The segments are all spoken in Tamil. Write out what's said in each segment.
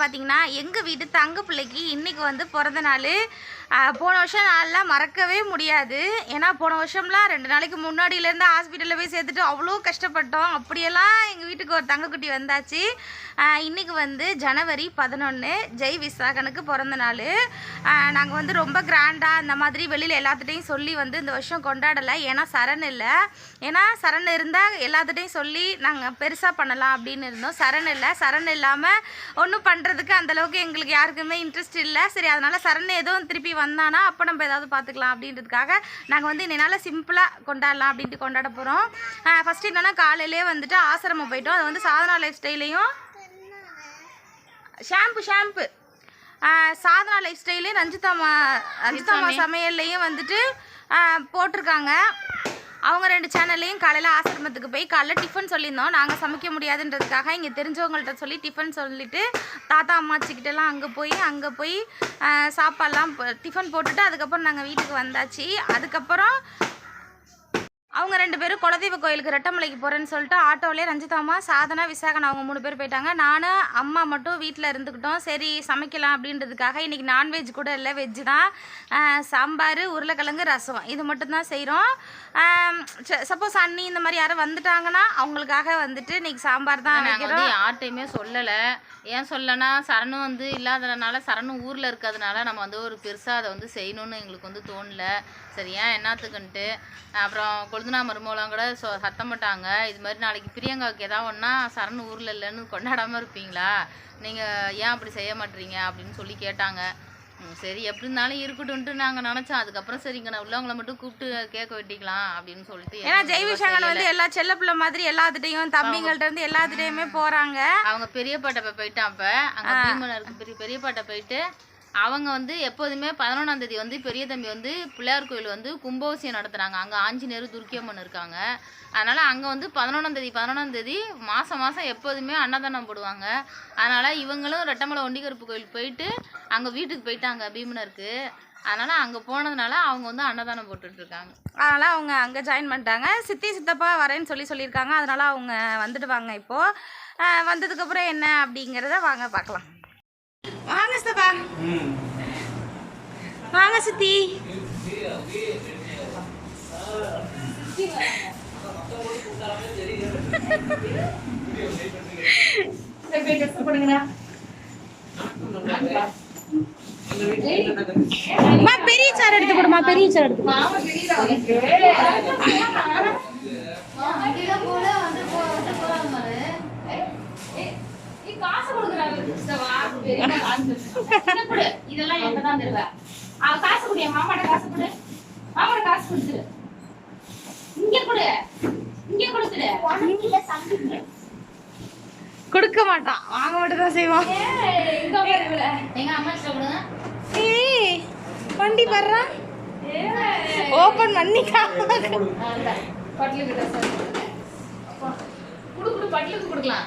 பார்த்தீங்கன்னா எங்கள் வீட்டு தங்க பிள்ளைக்கு இன்றைக்கி வந்து பிறந்த நாள். போன வருஷம் நான்லாம் மறக்கவே முடியாது. ஏன்னா போன வருஷம்லாம் ரெண்டு நாளைக்கு முன்னாடியிலேருந்து ஹாஸ்பிட்டலில் போய் சேர்த்துட்டு அவ்வளோ கஷ்டப்பட்டோம். அப்படியெல்லாம் எங்கள் வீட்டுக்கு ஒரு தங்கக்குட்டி வந்தாச்சு. இன்றைக்கி இன்னைக்கு வந்து ஜனவரி பதினொன்று ஜெய் விசாகனுக்கு பிறந்த நாள். நாங்கள் வந்து ரொம்ப கிராண்டாக அந்த மாதிரி வெளியில் எல்லாத்துட்டையும் சொல்லி வந்து இந்த வருஷம் கொண்டாடலை. ஏன்னா சரண் இல்லை. ஏன்னா சரண் இருந்தால் எல்லாத்துட்டையும் சொல்லி நாங்கள் பெருசாக பண்ணலாம் அப்படின்னு இருந்தோம். சரண் இல்லை. சரண் இல்லாமல் ஒன்றும் பண்ணுறதுக்கு அந்தளவுக்கு எங்களுக்கு யாருக்குமே இன்ட்ரெஸ்ட் இல்லை. சரி அதனால் சரண் எதுவும் திருப்பி வந்தானா அப்போ நம்ம ஏதாவது பார்த்துக்கலாம் அப்படின்றதுக்காக நாங்கள் வந்து என்னால் சிம்பிளாக கொண்டாடலாம் அப்படின்ட்டு கொண்டாட போகிறோம் ஃபஸ்ட்டு என்னென்னா காலையிலே வந்துட்டு ஆசிரமம் போயிட்டோம். அது வந்து சாதனா லைஃப் ஸ்டைலையும் ஷாம்பு ஷாம்பு சாதனா லைஃப் ஸ்டைலே ரஞ்சிதாமா ரஞ்சிதாமா சமையல்லையும் வந்துட்டு போட்டிருக்காங்க. அவங்க ரெண்டு சேனல்லையும் காலையில் ஆசிரமத்துக்கு போய் காலைல டிஃபன் சொல்லியிருந்தோம். நாங்கள் சமைக்க முடியாதுன்றதுக்காக இங்கே தெரிஞ்சவங்கள்ட்ட சொல்லி டிஃபன் சொல்லிவிட்டு தாத்தா அம்மாச்சிக்கிட்டலாம் அங்கே போய் அங்கே போய் சாப்பாடெலாம் போ- டிஃபன் போட்டுட்டு அதுக்கப்புறம் நாங்கள் வீட்டுக்கு வந்தாச்சு. அதுக்கப்புறம் அவங்க ரெண்டு பேரும் குலதெய்வ கோயிலுக்கு ரெட்டமலைக்கு போகிறேன்னு சொல்லிட்டு ஆட்டோவிலே ரஞ்சிதாமா சாதனா விசாகன் அவங்க மூணு பேர் போயிட்டாங்க. நானும் அம்மா மட்டும் வீட்டில் இருந்துக்கிட்டோம் சரி சமைக்கலாம் அப்படின்றதுக்காக இன்றைக்கி நான்வெஜ் கூட இல்லை வெஜ்ஜு தான். சாம்பார் உருளைக்கிழங்கு ரசம். இது மட்டும்தான் செய்கிறோம் சப்போஸ் அண்ணி இந்த மாதிரி யாரும் வந்துட்டாங்கன்னா அவங்களுக்காக வந்துட்டு இன்னைக்கு சாம்பார் தான் வந்து யார்கிட்டையுமே சொல்லலை. ஏன் சொல்லனா சரணு வந்து இல்லாததுனால சரணு ஊரில் இருக்கிறதுனால நம்ம வந்து ஒரு பெருசாக அதை வந்து செய்யணும்னு எங்களுக்கு வந்து தோணல. சரி ஏன் என்னத்துக்குன்ட்டு. அப்புறம் கொழுந்தனா மருமலாம் கூட சொ சத்தம் போட்டாங்க. இது மாதிரி நாளைக்கு பிரியங்காவுக்கு ஏதாவது ஒன்றா சரணு ஊரில் இல்லைன்னு கொண்டாடாமல் இருப்பீங்களா? நீங்கள் ஏன் அப்படி செய்ய மாட்டீங்க? அப்படின்னு சொல்லி கேட்டாங்க. சரி எப்படி இருந்தாலும் இருக்கட்டும்ன்ட்டு நாங்கள் நினச்சோம். அதுக்கப்புறம் சரிங்க நான் உள்ளவங்கள மட்டும் கூப்பிட்டு கேட்க வெட்டிக்கலாம் அப்படின்னு சொல்லிட்டு ஏன்னா எதுவும் ஜெய் இதுவா விசாகன் செய்யல. வந்து எல்லா செல்ல பிள்ளை மாதிரி எல்லாத்துட்டையும் தம்பிங்கள்ட்ட இருந்து எல்லாத்துட்டையுமே போகிறாங்க அவங்க பெரியப்பாட்ட போயிட்டான் அப்ப. அங்க பீமனருக்கு பெரிய பெரியப்பாட்ட போயிட்டு அவங்க வந்து எப்போதுமே பதினொன்றாம் தேதி வந்து பெரிய தம்பி வந்து பிள்ளையார் கோயில் வந்து கும்பாபிஷேகம் நடத்துகிறாங்க அங்கே ஆஞ்சநேயர் துர்க்கியம்மன் இருக்காங்க. அதனால் அங்கே வந்து பதினொன்றாம் தேதி பதினொன்றாம் தேதி மாதம் மாதம் எப்போதுமே அன்னதானம் போடுவாங்க. அதனால் இவங்களும் ரெட்டமலை ஒண்டிகருப்பு கோயில் போயிட்டு அங்கே வீட்டுக்கு போயிட்டாங்க பீமனருக்கு. அதனால் அங்கே போனதுனால அவங்க வந்து அன்னதானம் போட்டுட்ருக்காங்க அதனால் அவங்க அங்கே ஜாயின் பண்ணிட்டாங்க. சித்தி சித்தப்பா வரேன்னு சொல்லி சொல்லியிருக்காங்க. அதனால் அவங்க வந்துடுவாங்க இப்போது வந்ததுக்கப்புறம் என்ன அப்படிங்கிறத வாங்க பார்க்கலாம். வாங்க சித்தப்பா வாங்க சித்தி. பெரிய சேர் எடுத்து கொடுமா பெரிய சேர் எடுத்து இதெல்லாம் என்கிட்ட தான் காசு கொடு மாமாட்ட காசு கொடு மாமாட்ட காசு கொடுத்துரு இங்க கொடு இங்க கொடுத்துரு கொடுக்க மாட்டான் வாங்க மட்டும் தான் செய்வான் எங்க அம்மா கொடுங்க வண்டி வர்றா ஓபன் பண்ணிட்டா பட்லுக்கு குடு குடு பட்லுக்கு கொடுக்கலாம்.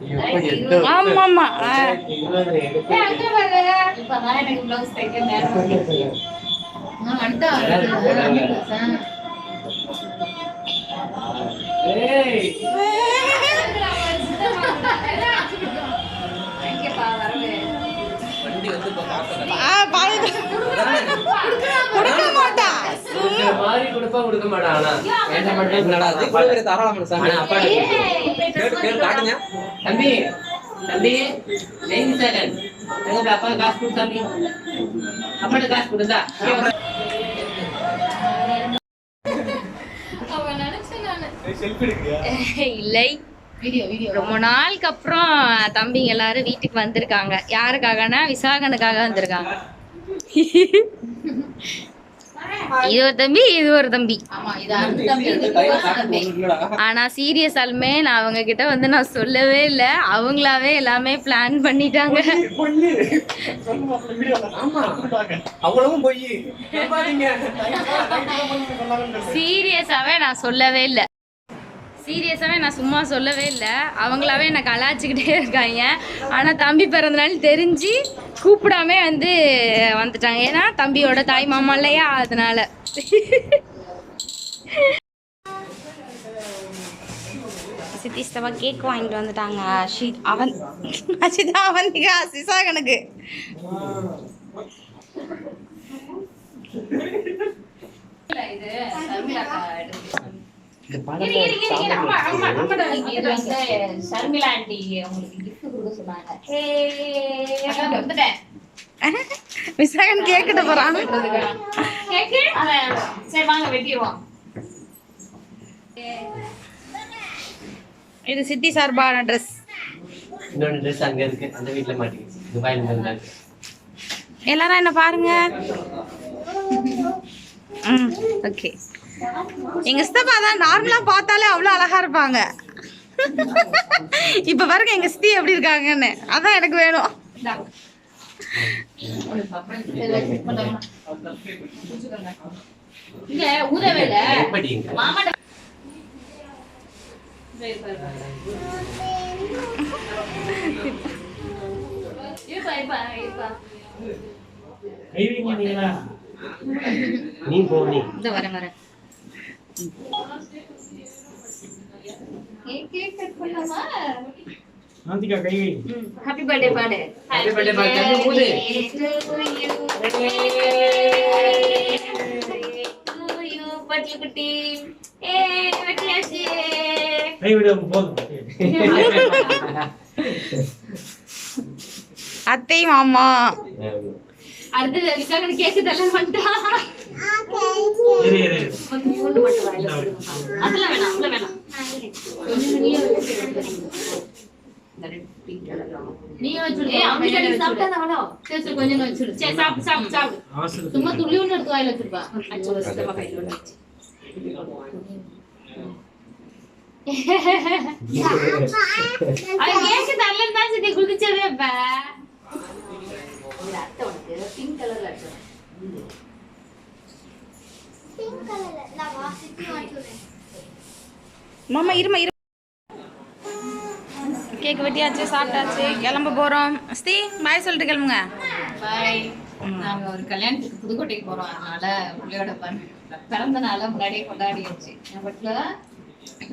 வெளியே இருக்கு. ஆமா. ஆமா. ஆமா ஏய், அங்க பாரு. இப்பதான் எனக்கு blouse தைக்க நேரம் வந்துச்சு. இந்த மாதிரி கொடுப்பா கொடுக்க மாட்டான் ஆனா. வேண்டாம் மாட்டேன். என்னடா அது இவ்வளவு பெரிய தாராளமன சாமி. ஆனா அப்பாட்ட கேளு. ஏய், கேளு, கேளு, காட்டுங்க. தம்பி தம்பி நெய்வி சேகன் எங்க அப்பா காசு கொடு தம்பி. அப்பாட்ட காசு கொடுத்தா அவன் நினைச்சேன் நானு. இல்லை. வீடியோ வீடியோ ரொம்ப நாளுக்கு அப்புறம் தம்பிங்க எல்லாரும் வீட்டுக்கு வந்திருக்காங்க. யாருக்காகனா? விசாகனுக்காக வந்திருக்காங்க. இது ஒரு தம்பி இது ஒரு தம்பி. ஆனா சீரியஸாலுமே நான் அவங்க கிட்ட வந்து நான் சொல்லவே இல்லை. அவங்களாவே எல்லாமே பிளான் பண்ணிட்டாங்க. சீரியஸாவே நான் சொல்லவே இல்லை. சீரியஸாவே நான் சும்மா சொல்லவே இல்லை. அவங்களாவே என்னை கலாச்சிக்கிட்டே இருக்காங்க. ஆனால் தம்பி பிறந்தநாள் தெரிஞ்சு கூப்பிடாம வந்து வந்துட்டாங்க. ஏன்னா தம்பியோட தாய் மாமா இல்லையா? அதனால. சித்திஸ்தவா கேக் வாங்கிட்டு வந்துட்டாங்க. ஷி அவன் அசிதா அவந்திகா சிசா கணக்கு. இது ஷர்மிளா ஆண்டி உங்களுக்கு கொடுக்க சொன்னாங்க. விசாகன் கேக்கிட்ட போறான் கேக்கு? அவன் சரி வாங்க வெட்டிடுவோம். இது சித்தி சார்பான ட்ரெஸ் இன்னொன்று ட்ரெஸ் அங்க இருக்கு. அந்த வீட்ல மாட்டிக்கிச்சு துபாயில இருந்து வந்தாங்க எல்லாரும் என்ன பாருங்க? ம் ஓகே எங்க சித்தப்பா தான் நார்மலா பார்த்தாலே அவ்வளோ அழகா இருப்பாங்க. இப்ப பாருங்க எங்க சித்தி எப்படி இருக்காங்கன்னு. அதான் எனக்கு வேணும். நீ போ நீ. இந்த வரேன் வரேன். நாந்திகா கை வை. ஹாப்பி பர்த்டே பாடு Happy birthday பாடு. தம்பி ஊது. பட்டி குட்டி ஏ வெட்டியாச்சு கை விட போதும். அத்தை மாமா. விசாகன் கேக்கு தள்ள வந்துட்டான் இரு இரு. அதெல்லாம் வேணாம் அதெல்லாம் வேணாம். கொஞ்சம் சும்மா துள்ளி ஒன்று எடுத்து வாயில வச்சிருப்பா. அது கேக்கு தரலன்னு தான் சித்தி குதிச்சதே இப்ப இது அத்தை உனக்கு பிங்க் கலர்ல அடிச்சு மாமா இருமா இரு. கேக் வெட்டியாச்சு சாப்பிட்டாச்சு கிளம்ப போறோம். ஸ்தி பாய் சொல்லிட்டு கிளம்புங்க. பாய் நாங்க ஒரு கல்யாணத்துக்கு புதுக்கோட்டைக்கு போறோம். அதனால பிள்ளையோட பிறந்த நாள முன்னாடியே கொண்டாடியாச்சு. என் பட்ல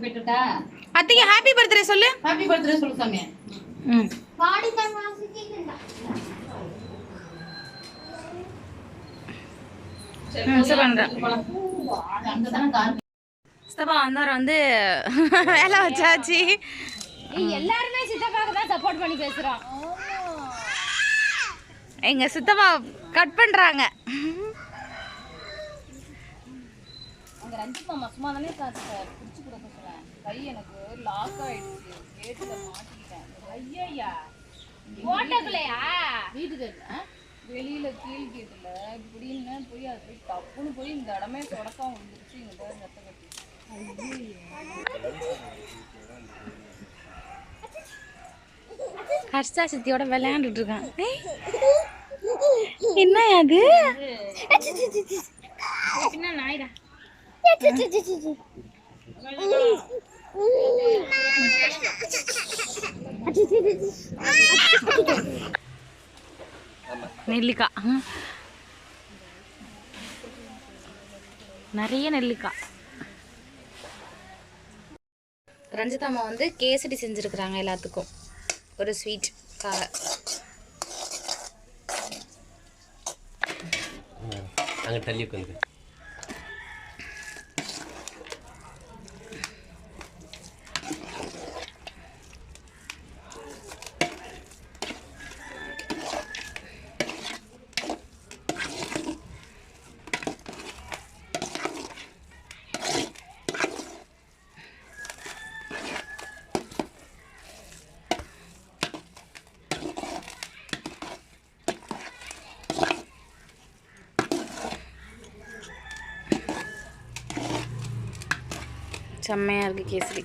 போயிட்டுட்டா அத்தைக்கு ஹாப்பி பர்த்டே சொல்லு. ஹாப்பி பர்த்டே சொல்லு சாமி ம். சரி பண்றேன். சித்தப்பா வந்தவர் வந்து வேலை வச்சாச்சு. எல்லாருமே சித்தப்பாக்கு தான் சப்போர்ட் பண்ணி பேசுறோம். எங்க சித்தப்பா கட் பண்றாங்க. அங்க ரஞ்சித் மாமா சும்மா தானே பிடிச்சு கொடுக்க சொன்னேன் கை எனக்கு லாக் ஆயிடுச்சு. கேட்டுல மாட்டிக்கிட்டேன் ஐயா வீட்டுக்கு? வெளியில கீழ் கேட்டுல இப்படின்னு போய் அது போய் தப்புன்னு போய் இந்த இடமே தொடக்கம் வந்துருச்சு இங்க பாரு ரத்த கட்டி. ஹர்ஷா சித்தியோட விளையாண்டுட்டு இருக்கான். என்ன அது? பின்ன நாயிடா. நெல்லிக்காய். நிறைய நெல்லிக்காய். ரஞ்சிதாம்மா வந்து கேசரி செஞ்சுருக்குறாங்க எல்லாத்துக்கும். ஒரு ஸ்வீட் கார அங்க தள்ளி உட்காந்து செம்மையாக இருக்குது கேசரி